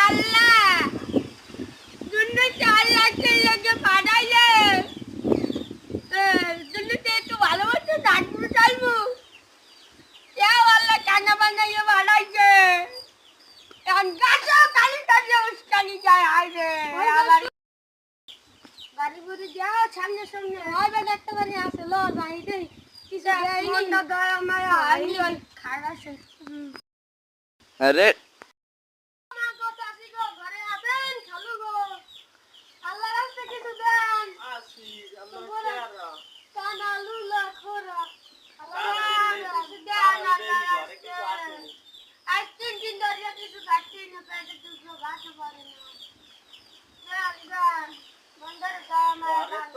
আল্লাহ দুটো চার লাখ বাড়ি বুড়ি যা সামনে সামনে হয় বা দেখতে পারি আছে দয়া মায়া খারাপ আরে Anak.